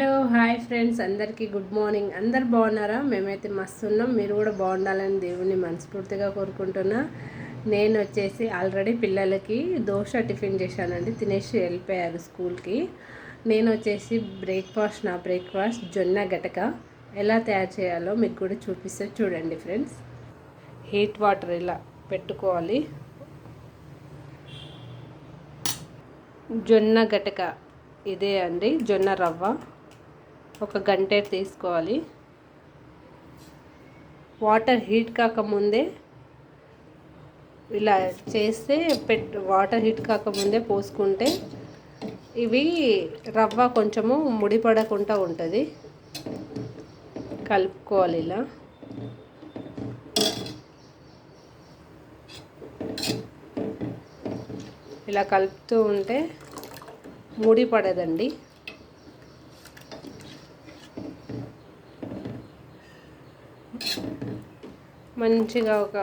Hello hi friends. అందరికీ good morning. అందరు బాగున్నారా? మేమైతే మస్తు ఉన్నాం. మీరు కూడా బాగుండాలని దేవుని మనస్ఫూర్తిగా కోరుకుంటున్నా. నేను వచ్చేసి ఆల్రెడీ పిల్లలకి దోశ టిఫిన్ చేశానండి. తినేసి వెళ్ళిపోయారు స్కూల్కి. నేను వచ్చేసి బ్రేక్ఫాస్ట్ నా బ్రేక్ఫాస్ట్ జొన్న గటక. ఎలా తయారు చేయాలో మీకు కూడా చూపిస్తే చూడండి ఫ్రెండ్స్. హీట్ వాటర్ ఇలా పెట్టుకోవాలి. జొన్న గటక ఇదే అండి. జొన్న రవ్వ. ఒక గంట తీసుకోవాలి. వాటర్ హీట్ కాకముందే ఇలా చేస్తే పెట్ వాటర్ హీట్ కాకముందే పోసుకుంటే ఇవి రవ్వ కొంచెము ముడిపడకుండా ఉంటుంది. కలుపుకోవాలి ఇలా. ఇలా కలుపుతూ ఉంటే ముడి పడదండి. మంచిగా ఒక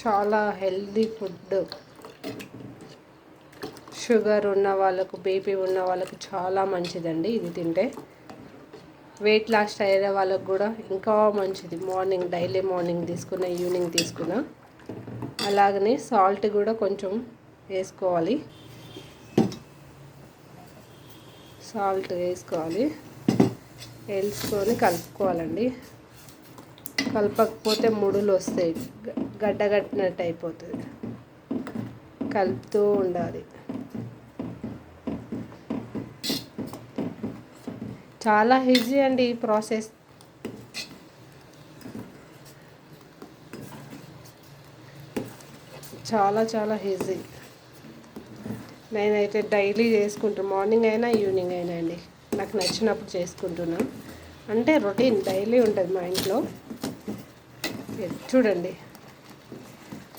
చాలా హెల్దీ ఫుడ్. షుగర్ ఉన్న వాళ్ళకు బీపీ ఉన్న వాళ్ళకు చాలా మంచిదండి ఇది తింటే. వెయిట్ లాస్ అయ్యే వాళ్ళకు కూడా ఇంకా మంచిది. మార్నింగ్ డైలీ మార్నింగ్ తీసుకున్న ఈవినింగ్ తీసుకున్న. అలాగనే సాల్ట్ కూడా కొంచెం వేసుకోవాలి. సాల్ట్ వేసుకోవాలి. వేసుకొని కలుపుకోవాలండి. కలపకపోతే ముడులు వస్తాయి. గడ్డగట్టినట్టు అయిపోతుంది. కలుపుతూ ఉండాలి. చాలా ఈజీ అండి ఈ ప్రాసెస్. చాలా చాలా ఈజీ. నేనైతే డైలీ చేసుకుంటాను మార్నింగ్ అయినా ఈవినింగ్ అయినా అండి. నాకు నచ్చినప్పుడు చేసుకుంటున్నాను అంటే రొటీన్ డైలీ ఉంటుంది మా ఇంట్లో. చూడండి.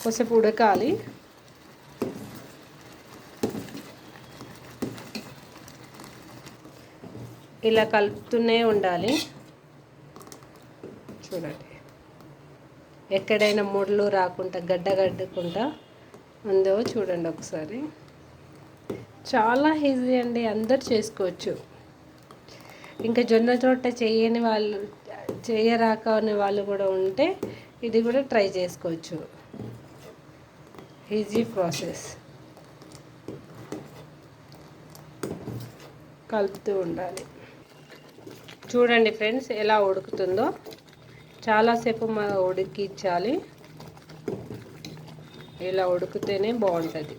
కొసేపు ఉడకాలి. ఇలా కలుపుతూనే ఉండాలి. చూడండి. ఎక్కడైనా ముడలు రాకుండా గడ్డ గడ్డకుండా ఉందో చూడండి ఒకసారి. చాలా ఈజీ అండి అందరు చేసుకోవచ్చు. ఇంకా జొన్న చోట చేయని వాళ్ళు చేయరాక అనే వాళ్ళు కూడా ఉంటే ఇది కూడా ట్రై చేసుకోవచ్చు. ఈజీ ప్రాసెస్ కలుపుతూ ఉండాలి. చూడండి ఫ్రెండ్స్ ఎలా ఉడుకుతుందో. చాలాసేపు మనం ఉడికించాలి ఇలా ఉడికితేనే బాగుంటుంది.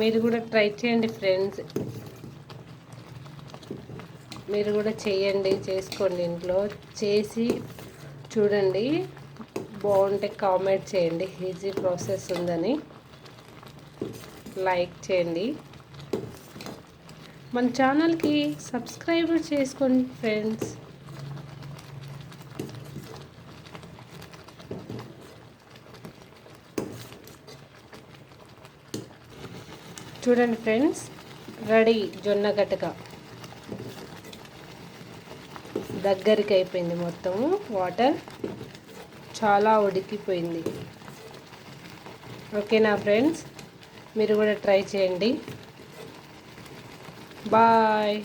మీరు కూడా ట్రై చేయండి ఫ్రెండ్స్. మీరు కూడా చేయండి చేసుకోండి ఇంట్లో. చేసి చూడండి బాగుంటే కామెంట్ చేయండి. ఈజీ ప్రాసెస్ ఉందని. లైక్ చేయండి. మన ఛానల్కి సబ్స్క్రైబ్ చేసుకోండి ఫ్రెండ్స్. చూడండి ఫ్రెండ్స్ రెడీ జొన్న గటక దగ్గరికి అయిపోయింది మొత్తము వాటర్. చాలా ఉడికిపోయింది. ఓకేనా ఫ్రెండ్స్ మీరు కూడా ట్రై చేయండి. బాయ్.